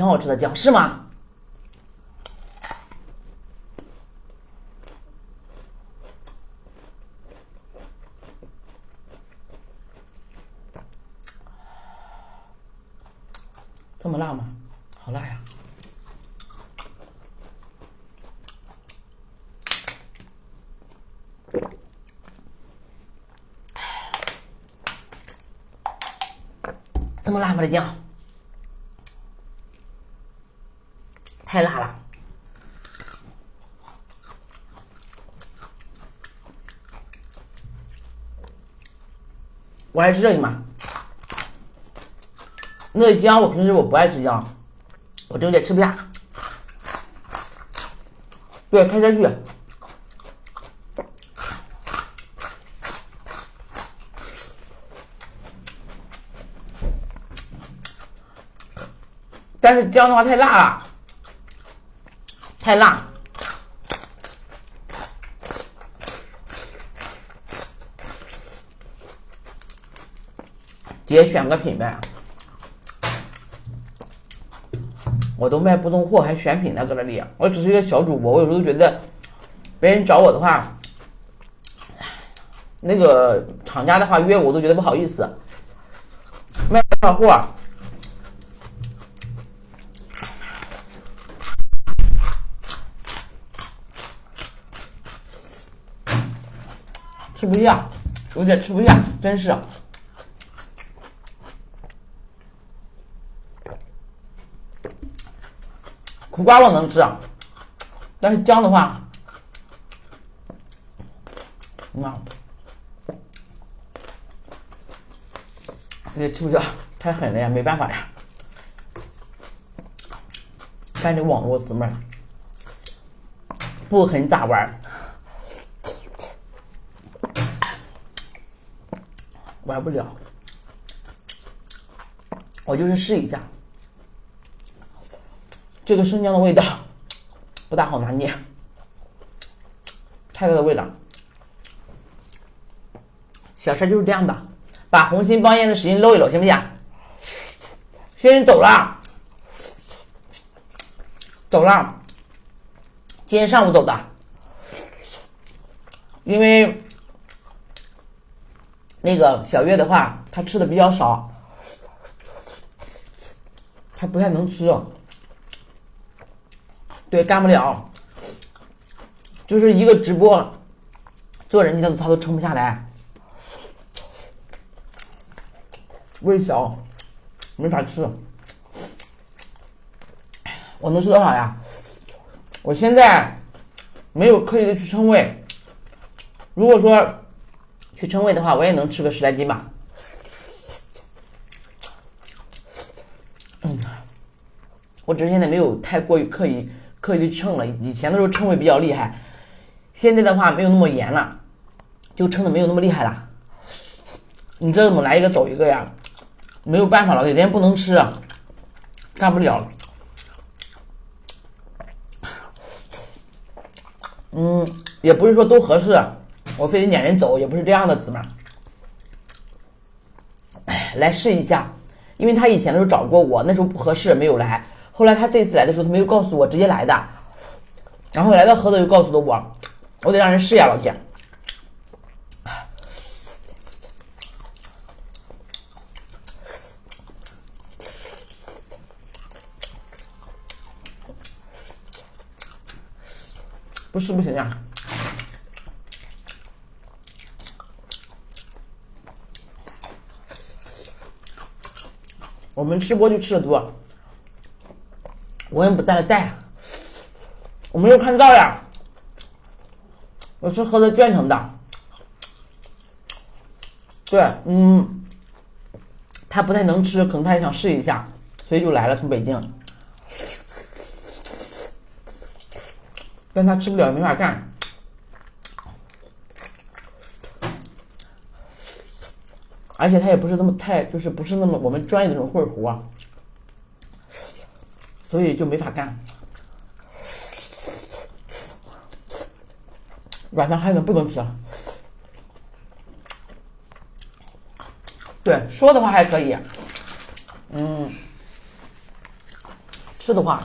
挺好吃的酱，是吗？这么辣吗？好辣呀！这么辣吗？这酱太辣了。我爱吃这个嘛。那姜我平时我不爱吃姜，我就有点吃不下。对，开下去。但是姜的话太辣了，太辣。姐选个品呗，我都卖不动货，还选品呢，搁这里。我只是一个小主播，我有时候觉得别人找我的话，那个厂家的话约我，都觉得不好意思。卖不上货？吃不下，有点吃不下，真是。苦瓜我能吃，但是姜的话，你看，也吃不下，太狠了呀，没办法呀。看这网络姊妹，不狠咋玩？玩不了，我就是试一下。这个生姜的味道 不大好拿捏，太大的味道。小事就是这样的，把红心帮叶子使劲搂一搂，行不行？先走了，走了，今天上午走的，因为那个小月的话，她吃的比较少，她不太能吃。对，干不了，就是一个直播，做人家他他都撑不下来，胃小，没法吃。我能吃多少呀？我现在没有刻意的去称胃，如果说去称胃的话，我也能吃个十来斤吧。嗯，我只是现在没有太过于刻意。刻意去称了，以前的时候称谓比较厉害，现在的话没有那么严了，就称的没有那么厉害了。你这怎么来一个走一个呀？没有办法了，有天不能吃，干不了。嗯，也不是说都合适，我非得撵人走，也不是这样的，姊妹。来试一下，因为他以前的时候找过我，那时候不合适，没有来。后来他这次来的时候，他没有告诉我，直接来的。然后来到菏泽又告诉了我，我得让人试呀，老铁。不试不行呀。我们吃播就吃的多。我也不在了，在，我没有看到呀。我是喝的卷城的，对，嗯，他不太能吃，可能他也想试一下，所以就来了，从北京。但他吃不了，没法干。而且他也不是那么太，就是不是那么我们专业的那种会儿啊。所以就没法干，软糖还能不能吃？对，说的话还可以，嗯，吃的话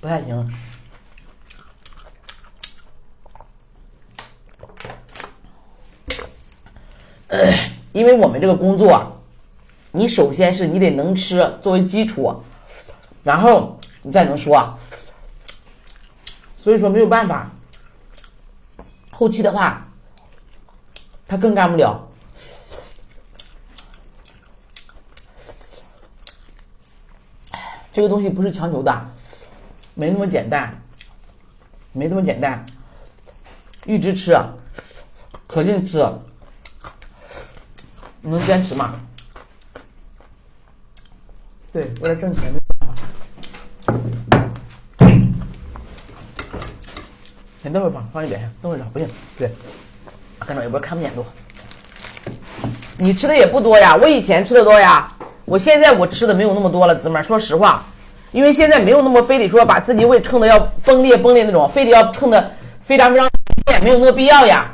不太行。因为我们这个工作，你首先是你得能吃作为基础，然后你再能说。所以说没有办法，后期的话，他更干不了。这个东西不是强求的，没那么简单，没那么简单。一直吃，可劲吃，你能坚持吗？对，为了挣钱没办法。先等会儿放，放一边去。等会儿不行，对，跟着一波看不见多。你吃的也不多呀，我以前吃的多呀，我现在我吃的没有那么多了，姊妹说实话，因为现在没有那么非得说把自己胃撑的要崩裂崩裂那种，非得要撑的非常非常没有那个必要呀。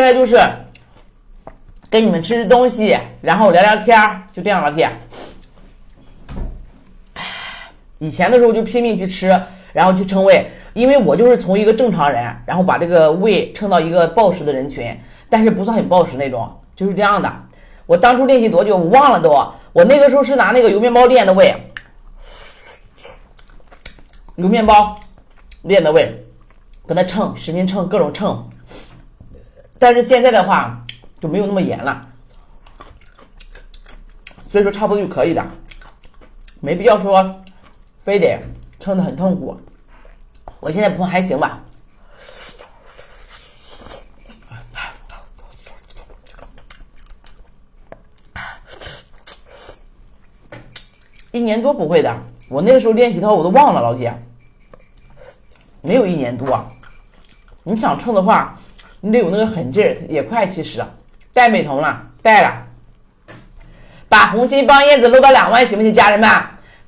现在就是跟你们吃吃东西，然后聊聊天就这样了，天。以前的时候就拼命去吃，然后去称胃，因为我就是从一个正常人，然后把这个胃称到一个暴食的人群，但是不算很暴食那种，就是这样的。我当初练习多久我忘了都，我那个时候是拿那个油面包练的胃，油面包练的胃，搁那称，使劲称，各种称。但是现在的话就没有那么严了，所以说差不多就可以的，没必要说。非得撑的很痛苦，我现在不还行吧？一年多不会的，我那个时候练习的话我都忘了，老铁，没有一年多。你想撑的话，你得有那个狠劲儿，也快其实戴美瞳了，戴了，把红心帮燕子搂到两万，行不行，家人们？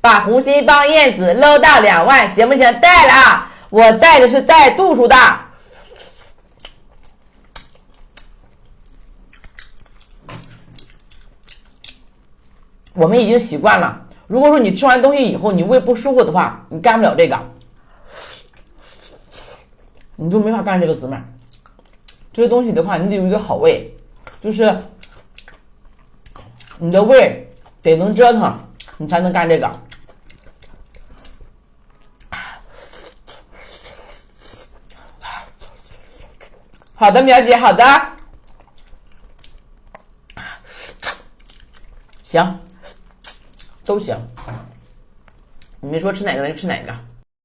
把红心帮燕子搂到两万，行不行？戴了啊！我戴的是带度数的。我们已经习惯了。如果说你吃完东西以后你胃不舒服的话，你干不了这个，你就没法干这个姊妹。这些东西的话，你得有一个好胃，就是你的胃得能折腾，你才能干这个。好的，苗姐，好的，行，都行。你们说吃哪个咱就吃哪个。